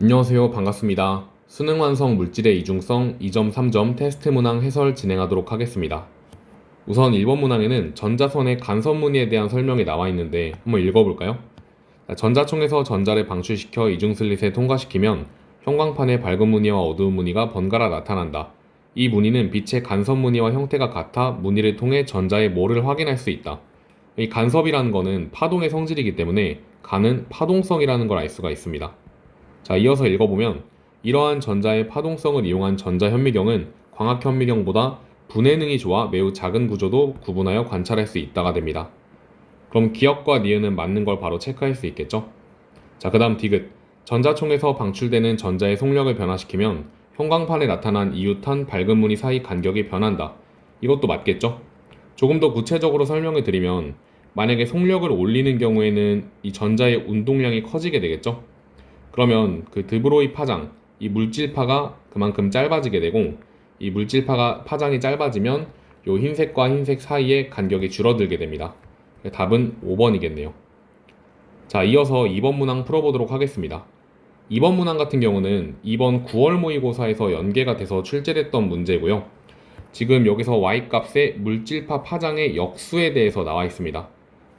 안녕하세요. 반갑습니다. 수능 완성 물질의 이중성 2점 3점 테스트 문항 해설 진행하도록 하겠습니다. 우선 1번 문항에는 전자선의 간섭 무늬에 대한 설명이 나와 있는데 한번 읽어볼까요? 자, 전자총에서 전자를 방출시켜 이중 슬릿에 통과시키면 형광판의 밝은 무늬와 어두운 무늬가 번갈아 나타난다. 이 무늬는 빛의 간섭 무늬와 형태가 같아 무늬를 통해 전자의 모를 확인할 수 있다. 이 간섭이라는 것은 파동의 성질이기 때문에 간은 파동성이라는 걸 알 수가 있습니다. 자, 이어서 읽어보면 이러한 전자의 파동성을 이용한 전자 현미경은 광학 현미경보다 분해능이 좋아 매우 작은 구조도 구분하여 관찰할 수 있다가 됩니다. 그럼 기억과 니은은 맞는 걸 바로 체크할 수 있겠죠? 자, 그 다음 디귿. 전자총에서 방출되는 전자의 속력을 변화시키면 형광판에 나타난 이웃한 밝은 무늬 사이 간격이 변한다. 이것도 맞겠죠? 조금 더 구체적으로 설명을 드리면 만약에 속력을 올리는 경우에는 이 전자의 운동량이 커지게 되겠죠? 그러면 그 드브로이 파장, 이 물질파가 그만큼 짧아지게 되고 이 물질파가 파장이 짧아지면 요 흰색과 흰색 사이의 간격이 줄어들게 됩니다. 답은 5번이겠네요. 자, 이어서 2번 문항 풀어보도록 하겠습니다. 2번 문항 같은 경우는 이번 9월 모의고사에서 연계가 돼서 출제됐던 문제고요. 지금 여기서 y값의 물질파 파장의 역수에 대해서 나와 있습니다.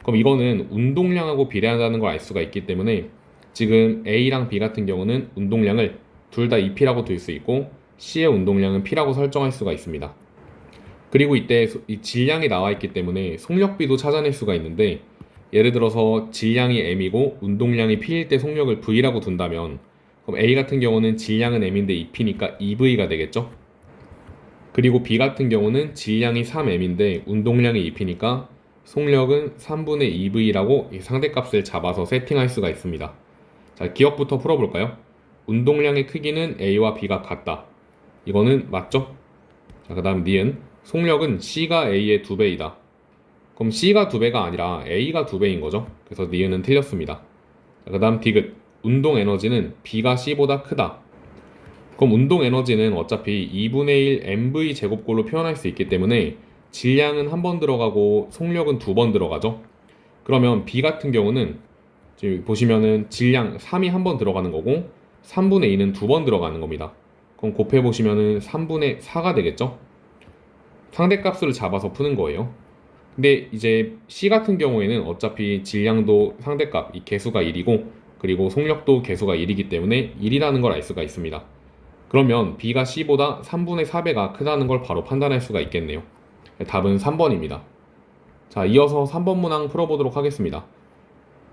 그럼 이거는 운동량하고 비례한다는 걸 알 수가 있기 때문에 지금 A랑 B 같은 경우는 운동량을 둘 다 2P라고 둘 수 있고 C의 운동량은 P라고 설정할 수가 있습니다. 그리고 이때 소- 이 질량이 나와 있기 때문에 속력비도 찾아낼 수가 있는데 예를 들어서 질량이 M이고 운동량이 P일 때 속력을 V라고 둔다면 그럼 A 같은 경우는 질량은 M인데 2P니까 2V가 되겠죠? 그리고 B 같은 경우는 질량이 3M인데 운동량이 2P니까 속력은 3분의 2V라고 이 상대값을 잡아서 세팅할 수가 있습니다. 자, 기억부터 풀어볼까요? 운동량의 크기는 A와 B가 같다. 이거는 맞죠? 자, 그 다음 니은. 속력은 C가 A의 2배이다. 그럼 C가 2배가 아니라 A가 2배인 거죠. 그래서 니은은 틀렸습니다. 자, 그 다음 디귿. 운동 에너지는 B가 C보다 크다. 그럼 운동 에너지는 어차피 2분의 1 mv 제곱꼴로 표현할 수 있기 때문에 질량은 한 번 들어가고 속력은 두 번 들어가죠. 그러면 B 같은 경우는 지금 보시면은 질량 3이 한 번 들어가는 거고 3분의 2는 두 번 들어가는 겁니다. 그럼 곱해 보시면은 3분의 4가 되겠죠? 상대값을 잡아서 푸는 거예요. 근데 이제 C 같은 경우에는 어차피 질량도 상대값 이 개수가 1이고 그리고 속력도 개수가 1이기 때문에 1이라는 걸 알 수가 있습니다. 그러면 B가 C보다 3분의 4배가 크다는 걸 바로 판단할 수가 있겠네요. 답은 3번입니다. 자, 이어서 3번 문항 풀어보도록 하겠습니다.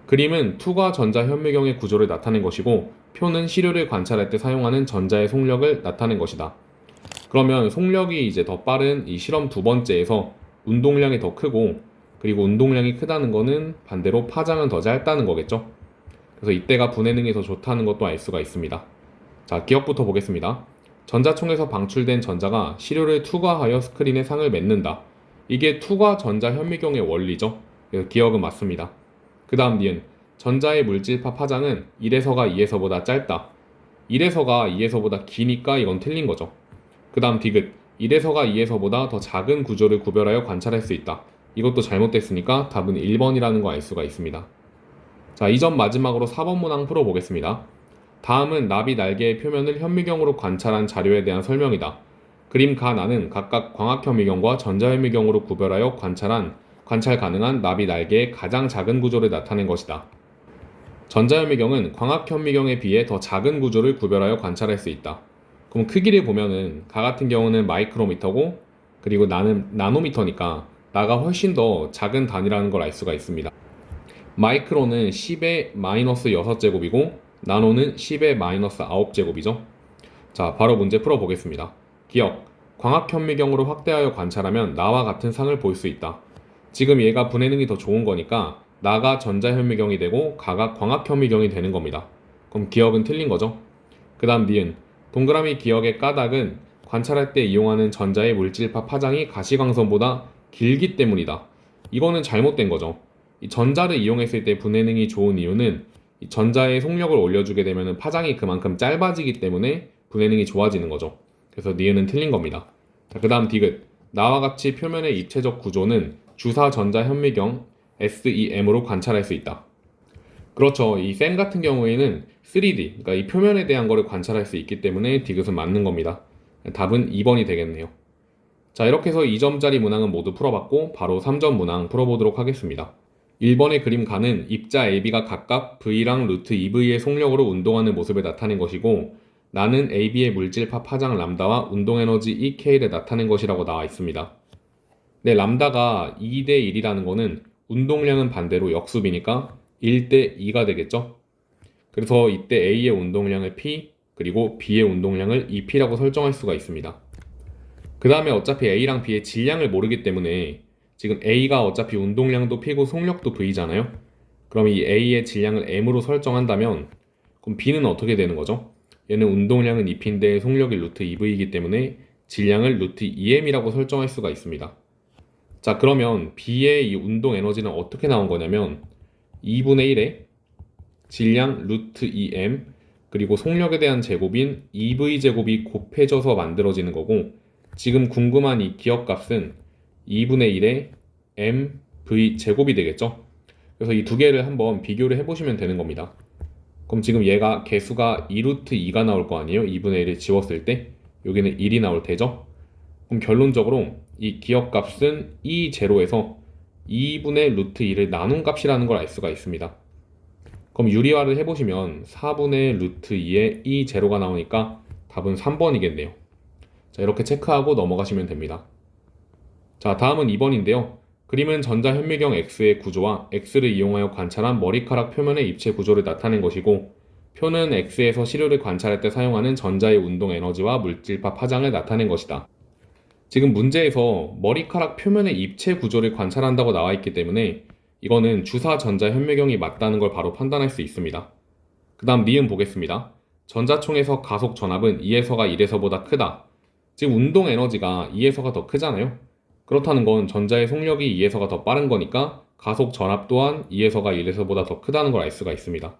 그림은 투과 전자 현미경의 구조를 나타낸 것이고 표는 시료를 관찰할 때 사용하는 전자의 속력을 나타낸 것이다. 그러면 속력이 이제 더 빠른 이 실험 두 번째에서 운동량이 더 크고 그리고 운동량이 크다는 거는 반대로 파장은 더 짧다는 거겠죠. 그래서 이때가 분해능이 더 좋다는 것도 알 수가 있습니다. 자, 기억부터 보겠습니다. 전자총에서 방출된 전자가 시료를 투과하여 스크린에 상을 맺는다. 이게 투과 전자 현미경의 원리죠. 그래서 기억은 맞습니다. 그 다음 니은 전자의 물질파 파장은 1에서가 2에서보다 짧다. 1에서가 2에서보다 기니까 이건 틀린 거죠. 그 다음 디귿 1에서가 2에서보다 더 작은 구조를 구별하여 관찰할 수 있다. 이것도 잘못됐으니까 답은 1번이라는 거 알 수가 있습니다. 자, 이 점 마지막으로 4번 문항 풀어보겠습니다. 다음은 나비 날개의 표면을 현미경으로 관찰한 자료에 대한 설명이다. 그림 가 나는 각각 광학현미경과 전자현미경으로 구별하여 관찰한 관찰 가능한 나비 날개의 가장 작은 구조를 나타낸 것이다. 전자현미경은 광학현미경에 비해 더 작은 구조를 구별하여 관찰할 수 있다. 그럼 크기를 보면은 가 같은 경우는 마이크로미터고 그리고 나는 나노미터니까 나가 훨씬 더 작은 단위라는 걸 알 수가 있습니다. 마이크로는 10의 마이너스 6제곱이고 나노는 10의 마이너스 9제곱이죠. 자, 바로 문제 풀어보겠습니다. 기억. 광학현미경으로 확대하여 관찰하면 나와 같은 상을 볼 수 있다. 지금 얘가 분해능이 더 좋은 거니까 나가 전자현미경이 되고 가가 광학현미경이 되는 겁니다. 그럼 기억은 틀린 거죠. 그 다음 니은. 동그라미 기억의 까닭은 관찰할 때 이용하는 전자의 물질파 파장이 가시광선보다 길기 때문이다. 이거는 잘못된 거죠. 이 전자를 이용했을 때 분해능이 좋은 이유는 이 전자의 속력을 올려주게 되면 파장이 그만큼 짧아지기 때문에 분해능이 좋아지는 거죠. 그래서 니은은 틀린 겁니다. 자, 그 다음 디귿. 나와 같이 표면의 입체적 구조는 주사 전자 현미경 SEM으로 관찰할 수 있다. 그렇죠. 이 샘 같은 경우에는 3D, 그러니까 이 표면에 대한 거를 관찰할 수 있기 때문에 디귿은 맞는 겁니다. 답은 2번이 되겠네요. 자, 이렇게 해서 2점짜리 문항은 모두 풀어봤고 바로 3점 문항 풀어보도록 하겠습니다. 1번의 그림 가는 입자 AB가 각각 V랑 루트 EV의 속력으로 운동하는 모습을 나타낸 것이고 나는 AB의 물질파 파장 람다와 운동에너지 EK를 나타낸 것이라고 나와 있습니다. 네, 람다가 2대 1이라는 거는 운동량은 반대로 역수비니까 1대 2가 되겠죠? 그래서 이때 A의 운동량을 P, 그리고 B의 운동량을 EP라고 설정할 수가 있습니다. 그 다음에 어차피 A랑 B의 질량을 모르기 때문에 지금 A가 어차피 운동량도 P고 속력도 V잖아요? 그럼 이 A의 질량을 M으로 설정한다면 그럼 B는 어떻게 되는 거죠? 얘는 운동량은 2P인데 속력이 루트 2V이기 때문에 질량을 루트 2M이라고 설정할 수가 있습니다. 자, 그러면 B의 이 운동 에너지는 어떻게 나온 거냐면 2분의 1에 질량 루트 2M 그리고 속력에 대한 제곱인 2V 제곱이 곱해져서 만들어지는 거고 지금 궁금한 이 기억값은 2분의 1에 MV 제곱이 되겠죠? 그래서 이 두 개를 한번 비교를 해보시면 되는 겁니다. 그럼 지금 얘가 개수가 2루트 2가 나올 거 아니에요? 2분의 1을 지웠을 때 여기는 1이 나올 테죠? 그럼 결론적으로 이 기억값은 2 제로에서 2분의 루트 2를 나눈 값이라는 걸 알 수가 있습니다. 그럼 유리화를 해보시면 4분의 루트 2에 2 제로가 나오니까 답은 3번이겠네요. 자, 이렇게 체크하고 넘어가시면 됩니다. 자, 다음은 2번인데요. 그림은 전자현미경 X의 구조와 X를 이용하여 관찰한 머리카락 표면의 입체 구조를 나타낸 것이고, 표는 X에서 시료를 관찰할 때 사용하는 전자의 운동 에너지와 물질파 파장을 나타낸 것이다. 지금 문제에서 머리카락 표면의 입체 구조를 관찰한다고 나와 있기 때문에 이거는 주사 전자 현미경이 맞다는 걸 바로 판단할 수 있습니다. 그 다음 니은 보겠습니다. 전자총에서 가속 전압은 2에서가 1에서보다 크다. 지금 운동 에너지가 2에서가 더 크잖아요. 그렇다는 건 전자의 속력이 2에서가 더 빠른 거니까 가속 전압 또한 2에서가 1에서보다 더 크다는 걸 알 수가 있습니다.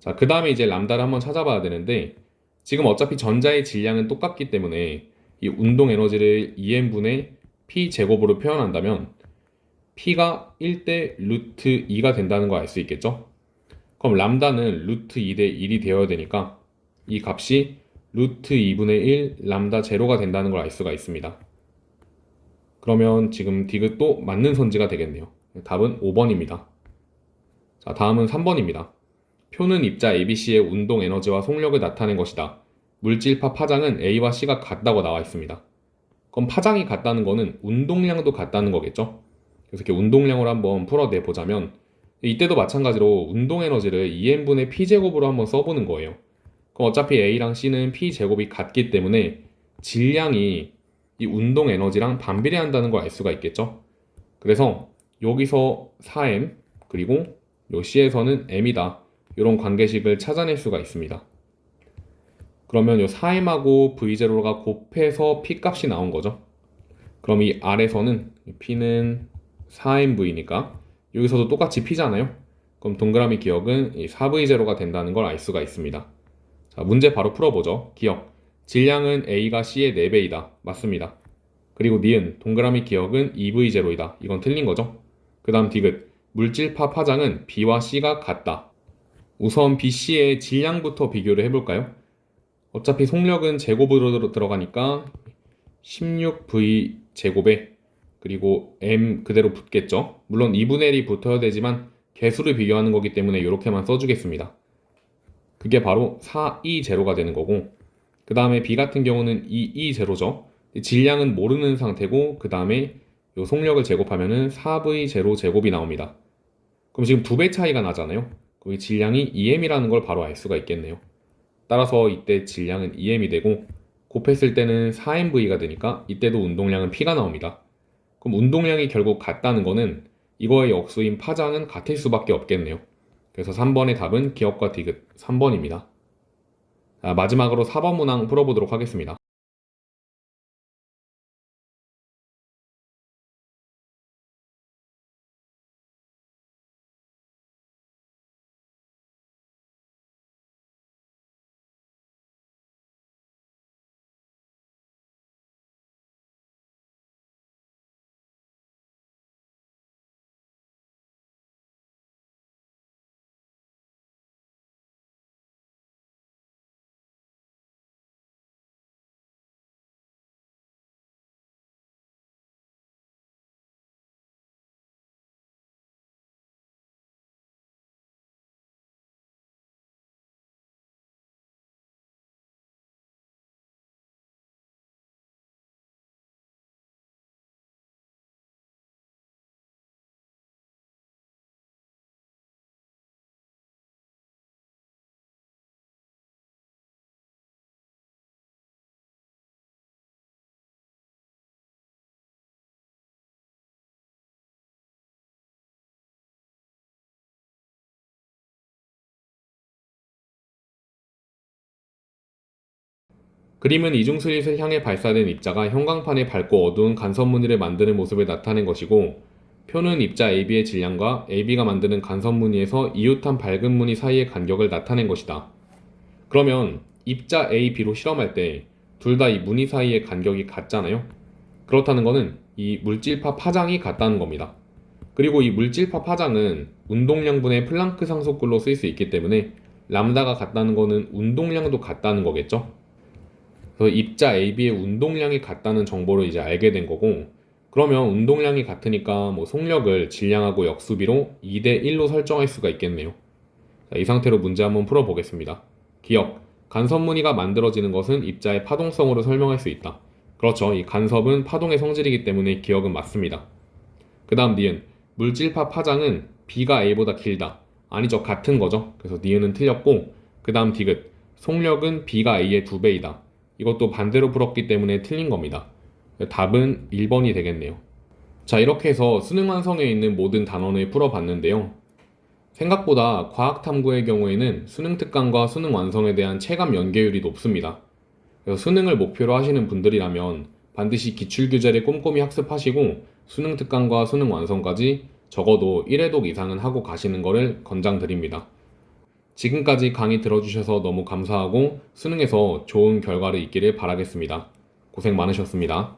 자, 그 다음에 이제 람다를 한번 찾아봐야 되는데 지금 어차피 전자의 질량은 똑같기 때문에 이 운동 에너지를 2n분의 p 제곱으로 표현한다면 p가 1대 루트 2가 된다는 거알수 있겠죠? 그럼 람다는 루트 2대 1이 되어야 되니까 이 값이 루트 2분의 1 람다 제로가 된다는 걸 알 수가 있습니다. 그러면 지금 디귿도 맞는 선지가 되겠네요. 답은 5번입니다. 자, 다음은 3번입니다. 표는 입자 ABC의 운동 에너지와 속력을 나타낸 것이다. 물질파 파장은 A와 C가 같다고 나와 있습니다. 그럼 파장이 같다는 거는 운동량도 같다는 거겠죠? 그래서 이렇게 운동량을 한번 풀어내 보자면 이때도 마찬가지로 운동 에너지를 2n분의 p제곱으로 한번 써보는 거예요. 그럼 어차피 A랑 C는 p제곱이 같기 때문에 질량이 이 운동 에너지랑 반비례한다는 걸 알 수가 있겠죠? 그래서 여기서 4m 그리고 요 C에서는 m이다. 이런 관계식을 찾아낼 수가 있습니다. 그러면 요 4m하고 v0가 곱해서 p 값이 나온 거죠. 그럼 이 R에서는 p는 4mv니까 여기서도 똑같이 p잖아요. 그럼 동그라미 기억은 이 4v0가 된다는 걸 알 수가 있습니다. 자, 문제 바로 풀어보죠. 기억. 질량은 A가 C의 4배이다. 맞습니다. 그리고 니은, 동그라미 기억은 2v0이다. 이건 틀린 거죠. 그 다음 디귿. 물질파 파장은 B와 C가 같다. 우선 B, C의 질량부터 비교를 해볼까요? 어차피 속력은 제곱으로 들어가니까 16v 제곱에 그리고 m 그대로 붙겠죠. 물론 2분의 1이 붙어야 되지만 개수를 비교하는 거기 때문에 이렇게만 써주겠습니다. 그게 바로 4e 제로가 되는 거고 그 다음에 b 같은 경우는 2e 제로죠. 질량은 모르는 상태고 그 다음에 요 속력을 제곱하면은 4v 제로 제곱이 나옵니다. 그럼 지금 두 배 차이가 나잖아요. 그럼 이 질량이 2m이라는 걸 바로 알 수가 있겠네요. 따라서 이때 질량은 2m이 되고 곱했을 때는 4mv가 되니까 이때도 운동량은 p가 나옵니다. 그럼 운동량이 결국 같다는 거는 이거의 역수인 파장은 같을 수밖에 없겠네요. 그래서 3번의 답은 기억과 디귿 3번입니다. 마지막으로 4번 문항 풀어보도록 하겠습니다. 그림은 이중스릿을 향해 발사된 입자가 형광판에 밝고 어두운 간섭무늬를 만드는 모습을 나타낸 것이고 표는 입자 AB의 질량과 AB가 만드는 간섭무늬에서 이웃한 밝은 무늬 사이의 간격을 나타낸 것이다. 그러면 입자 A, B로 실험할 때 둘 다 이 무늬 사이의 간격이 같잖아요. 그렇다는 것은 이 물질파 파장이 같다는 겁니다. 그리고 이 물질파 파장은 운동량분의 플랑크 상속글로 쓰일 수 있기 때문에 람다가 같다는 것은 운동량도 같다는 거겠죠. 그래서 입자 AB의 운동량이 같다는 정보를 이제 알게 된 거고 그러면 운동량이 같으니까 뭐 속력을 질량하고 역수비로 2대 1로 설정할 수가 있겠네요. 자, 이 상태로 문제 한번 풀어보겠습니다. 기억. 간섭 무늬가 만들어지는 것은 입자의 파동성으로 설명할 수 있다. 그렇죠. 이 간섭은 파동의 성질이기 때문에 기억은 맞습니다. 그 다음 니은. 물질파 파장은 B가 A보다 길다. 아니죠. 같은 거죠. 그래서 니은은 틀렸고, 그 다음 디귿. 속력은 B가 A의 두 배이다. 이것도 반대로 풀었기 때문에 틀린 겁니다. 답은 1번이 되겠네요. 자, 이렇게 해서 수능 완성에 있는 모든 단원을 풀어봤는데요. 생각보다 과학 탐구의 경우에는 수능 특강과 수능 완성에 대한 체감 연계율이 높습니다. 그래서 수능을 목표로 하시는 분들이라면 반드시 기출 교재를 꼼꼼히 학습하시고 수능 특강과 수능 완성까지 적어도 1회독 이상은 하고 가시는 것을 권장드립니다. 지금까지 강의 들어주셔서 너무 감사하고 수능에서 좋은 결과를 있기를 바라겠습니다. 고생 많으셨습니다.